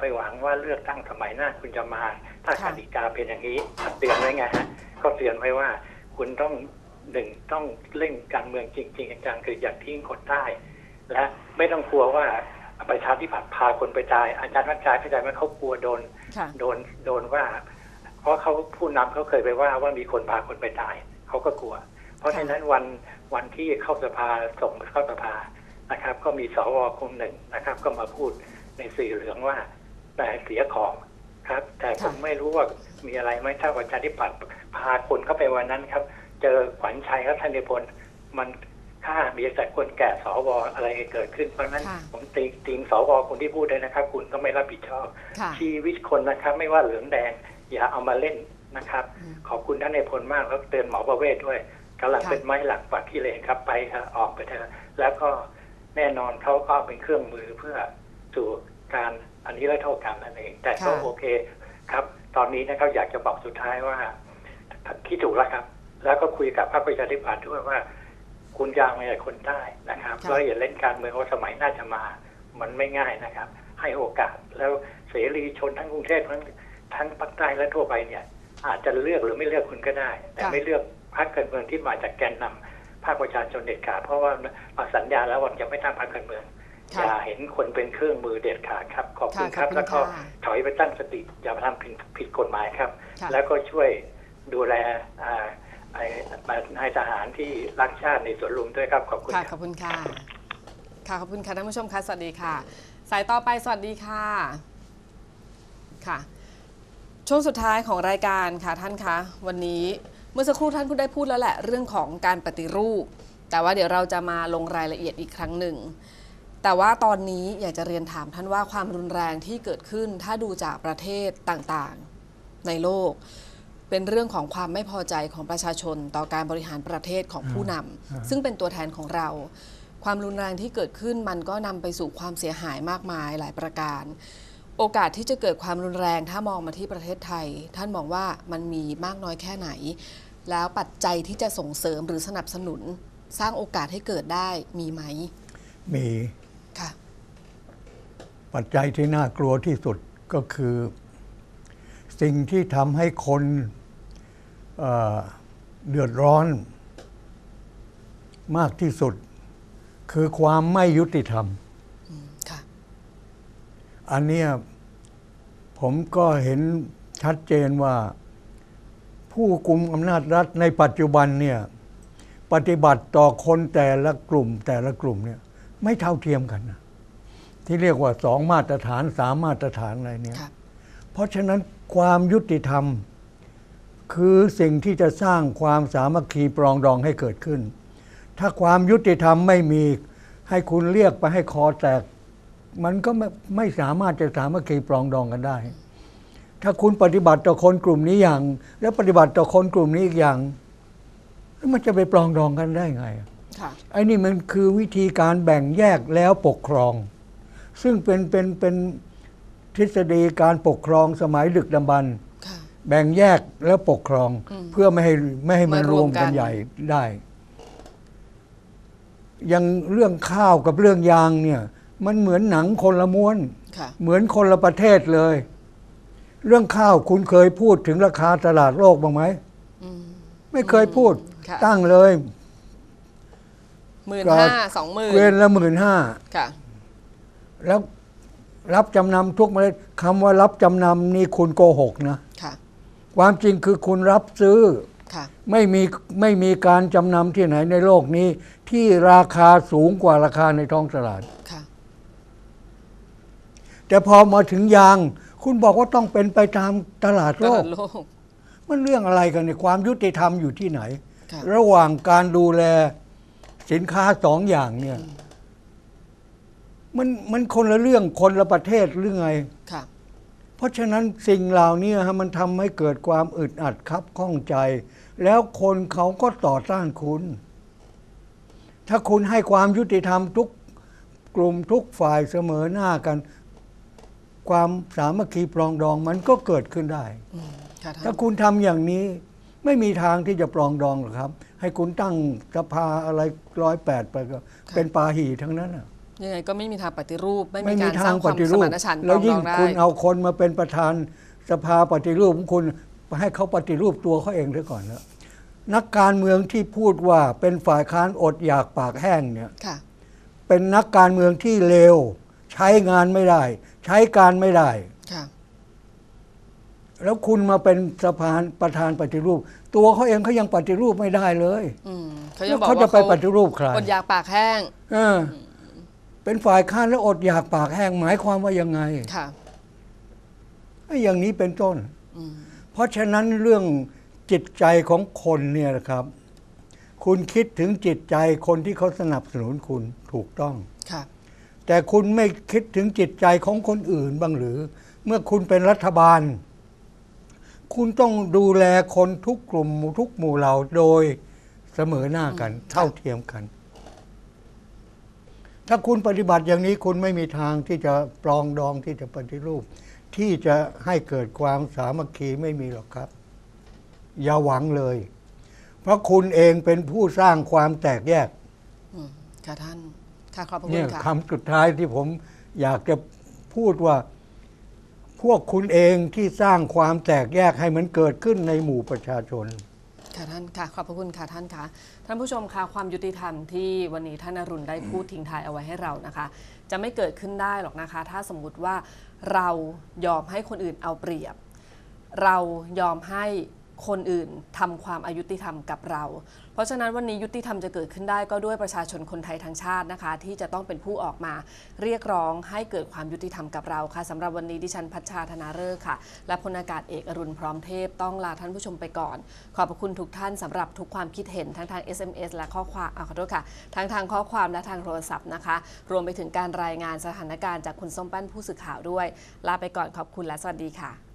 ไปหวังว่าเลือกตั้งสมัยหน้าคุณจะมา ถ้าค่ะกติกาเป็นอย่างนี้เตือนไว้ไงฮะก็เตือนไว้ว่า คุณต้องหนึ่งต้องเล่นการเมืองจริง ๆ จังๆคืออย่าทิ้งคนใต้และไม่ต้องกลัวว่าประชาธิปัตย์พาคนไปตาย อาจารย์วัชชัยเข้าใจไหมเขากลัวโดนค่ะโดนโดนว่า เพราะเขาผู้นำเขาเคยไปว่าว่ามีคนพาคนไปตายเขาก็กลัว เพราะฉะนั้นวันวันที่เข้าสภาส่งเข้าสภานะครับ ก็มีสวคนหนึ่งนะครับ ก็มาพูดในสื่อเหลืองว่า แต่เสียของครับ แต่ผมค่ะไม่รู้ว่ามีอะไรไหมถ้าประชาธิปัตย์พาคนเข้าไปวันนั้นครับ เจอขวัญชัยครับท่านนิพนธ์มันฆ่ามีแต่คนแก่สวอะไรเกิดขึ้นเพราะฉะนั้นค่ะผมตีตีงสวคนที่พูดเลยนะครับ คุณก็ไม่รับผิดชอบค่ะชีวิตคนนะครับ ไม่ว่าเหลืองแดง อย่าเอามาเล่นนะครับอืมขอบคุณท่านในายพลมากแล้วเตือนหมอประเวศด้วยกำลังค่ะเป็นไม้หลักปักขี้เหล็กครับไปครับออกไปเถอะแล้วก็แน่นอนเขาก็เป็นเครื่องมือเพื่อสู่การ อันนี้และโทษกรรมนั่นเอง แต่ก็ค่ะโอเคครับ ตอนนี้นะครับอยากจะบอกสุดท้ายว่าคิดถูกแล้วครับ แล้วก็คุยกับพรรคประชาธิปัตย์ด้วยว่า คุณยางไม่ใช่คนใต้นะครับค่ะแล้วอย่าเล่นการเมืองว่าสมัยหน่าจะมา มันไม่ง่ายนะครับ ให้โอกาสแล้วเสรีชนทั้งกรุงเทพทั้งทั้งภาคใต้และทั่วไปเนี่ย อาจจะเลือกหรือไม่เลือกคุณก็ได้ แต่ค่ะไม่เลือกพรรคการเมืองที่มาจากแกนนำภาคประชาชนเด็ดขาดเพราะว่ามาสัญญาแล้วว่าจะไม่ตั้งพรรคการเมืองค่ะ อย่าเห็นคนเป็นเครื่องมือเด็ดขาดครับ ขอบคุณค่ะครับขอบคุณแล้วก็ค่ะถอยไปตั้งสติอย่าไปทำผิดผิดกฎหมายครับค่ะแล้วก็ช่วยดูแลอ่าไอ้นายทหารที่รักชาติในสวนลุมด้วยครับ ขอบคุณค่ะคขรับอบคุณค่ะค่ะขอบคุณค่ะท่านผู้ชมคะสวัสดีค่ะ สายต่อไปสวัสดีค่ะค่ะ ช่วงสุดท้ายของรายการค่ะท่านคะวันนี้เมื่อสักครู่ท่านผู้ได้พูดแล้วแหละเรื่องของการปฏิรูป แต่ว่าเดี๋ยวเราจะมาลงรายละเอียดอีกครั้งหนึ่ง แต่ว่าตอนนี้อยากจะเรียนถามท่านว่าความรุนแรงที่เกิดขึ้น ถ้าดูจากประเทศต่างๆในโลก เป็นเรื่องของความไม่พอใจของประชาชน ต่อการบริหารประเทศของผู้นำซึ่งเป็นตัวแทนของเรา ความรุนแรงที่เกิดขึ้นมันก็นำไปสู่ความเสียหายมากมายหลายประการ โอกาสที่จะเกิดความรุนแรงถ้ามองมาที่ประเทศไทย ท่านมองว่ามันมีมากน้อยแค่ไหน แล้วปัจจัยที่จะส่งเสริมหรือสนับสนุนสร้างโอกาสให้เกิดได้มีไหม มีค่ะ ปัจจัยที่น่ากลัวที่สุดก็คือ สิ่งที่ทำให้คนเอ่อเดือดร้อน มากที่สุด คือความไม่ยุติธรรมค่ะอันเนี้ยผมก็เห็นชัดเจนว่าผู้กุมอำนาจรัฐในปัจจุบันเนี่ยปฏิบัติต่อคนแต่ละกลุ่มแต่ละกลุ่มเนี่ยไม่เท่าเทียมกันนะ ที่เรียกว่าสองมาตรฐานสามมาตรฐานอะไรเนี่ยค่ะเพราะฉะนั้นความยุติธรรม คือสิ่งที่จะสร้างความสามัคคีปรองดองให้เกิดขึ้น ถ้าความยุติธรรมไม่มีให้คุณเรียกไปให้คอแตก มันก็ไม่ไม่สามารถจะสามัคคีปรองดองกันได้ ถ้าคุณปฏิบัติต่อคนกลุ่มนี้อย่าง แล้วปฏิบัติต่อคนกลุ่มนี้อีกอย่างแล้วมันจะไปปรองดองกันได้ไงค่ะไอ้นี่มันคือวิธีการแบ่งแยกแล้วปกครอง ซึ่งเป็นเป็นเป็นทฤษฎีการปกครองสมัยดึกดำบรรพ์ค่ะ แบ่งแยกแล้วปกครองอืมเพื่อไม่ให้ไม่ให้มันมารรววมมกักันน ใหญ่ได้อย่างเรื่องข้าวกับเรื่องยางเนี่ย มันเหมือนหนังคนละม้วน ค่ะ เหมือนคนละประเทศเลย เรื่องข้าวคุณเคยพูดถึงราคาตลาดโลกบ้างไหม อืม ไม่เคยพูด ค่ะ ตั้งเลยหมื่นก็ห้าสองหมื่นเกวียนละหมื่นห้า ค่ะ แล้วรับจำนำทุกเมล็ดคำว่ารับจำนำนี่คุณโกหกนะค่ะ ความจริงคือคุณรับซื้อค่ะ ไม่มีไม่มีการจำนำที่ไหนในโลกนี้ ที่ราคาสูงกว่าราคาในท้องตลาด ค่ะ แต่พอมาถึงยาง คุณบอกว่าต้องเป็นไปตามตลาดตโลลากดโลก มันเรื่องอะไรกันเนี่ยความยุติธรรมอยู่ที่ไหน ค่ะ ระหว่างการดูแลสินค้าสองอย่างเนี่ย มันมันคนละเรื่องคนละประเทศหรือไง ค่ะ เพราะฉะนั้นสิ่งเหล่านี้ฮะมันทำให้เกิดความอึดอัดครับข้องใจ แล้วคนเขาก็ต่อต้านคุณ ถ้าคุณให้ความยุติธรรมทุกกลุ่มทุกฝ่ายเสมอหน้ากัน ความสามัคคีปรองดองมันก็เกิดขึ้นได้อืมค่ะท่าถ้านคุณทำอย่างนี้ไม่มีทางที่จะปรองดองหรอกครับ ให้คุณตั้งสภาอะไรร้อยแปดไปก็เป็นปาหีทั้งนั้นน่ะ ยังไงก็ไม่มีทางปฏิรูป ไม่มีไม่มีการสทาร้างงคปวามฏิสรูปมานฉันท์ปรแล้อวงดยิ่องงได้คุณเอาคนมาเป็นประธานสภาปฏิรูปของคุณให้เขาปฏิรูปตัวเขาเองด้วยก่อนแล้วนักการเมืองที่พูดว่าเป็นฝ่ายค้านอดอยากปากแห้งเนี่ย ค่ะ เป็นนักการเมืองที่เลวใช้งานไม่ได้ ใช้การไม่ได้ ค่ะ แล้วคุณมาเป็นสภานประธานปฏิรูป ตัวเขาเองเขายังปฏิรูปไม่ได้เลยอืมเขายัแล้งวบอกเขาว่าจะไปปฏิรูปใครอดอยากปากแห้ง เออ เป็นฝ่ายค้านแล้วอดอยากปากแห้งหมายความว่ายังไงค่ะไอ้อย่างนี้เป็นต้นอืมเพราะฉะนั้นเรื่องจิตใจของคนเนี่ยนะครับ คุณคิดถึงจิตใจคนที่เขาสนับสนุนคุณถูกต้องค่ะแต่คุณไม่คิดถึงจิตใจของคนอื่นบ้างหรือ เมื่อคุณเป็นรัฐบาล คุณต้องดูแลคนทุกกลุ่มทุกหมู่เหล่าโดยเสมอหน้ากัน เท่าเทียมกัน ถ้าคุณปฏิบัติอย่างนี้คุณไม่มีทางที่จะปรองดองที่จะปฏิรูป ที่จะให้เกิดความสามัคคีไม่มีหรอกครับ อย่าหวังเลย เพราะคุณเองเป็นผู้สร้างความแตกแยกอืมค่ะท่านค่ะขอบพระคุเนี่ณยค่ะคำสุดท้ายที่ผมอยากจะพูดว่า พวกคุณเองที่สร้างความแตกแยกให้มันเกิดขึ้นในหมู่ประชาชน ค่ะท่านค่ะขอบพระคุณค่ะท่านค่ะท่านผู้ชมค่ะความยุติธรรมที่วันนี้ท่านอรุณได้พูดทิ้งท้ายเอาไว้ให้เรานะคะ จะไม่เกิดขึ้นได้หรอกนะคะ ถ้าสมมุติว่าเรายอมให้คนอื่นเอาเปรียบ เรายอมให้ คนอื่นทำความอายุติธรรมกับเรา เพราะฉะนั้นวันนี้ยุติธรรมจะเกิดขึ้นได้ก็ด้วยประชาชนคนไทยทั้งชาตินะคะ ที่จะต้องเป็นผู้ออกมาเรียกร้องให้เกิดความยุติธรรมกับเราค่ะสำหรับวันนี้ดิฉันพัชชาธนาเริกษ์ค่ะ และพลอากาศเอกอรุณพร้อมเทพต้องลาท่านผู้ชมไปก่อน ขอบพระคุณทุกท่านสำหรับทุกความคิดเห็นทั้งทาง SMS และข้อความอาขอโทษค่ะทั้งทางข้อความและทางโทรศัพท์นะคะ รวมไปถึงการรายงานสถานการณ์จากคุณส้มปั้นผู้สื่อข่าวด้วย ลาไปก่อนขอบคุณและสวัสดีค่ะ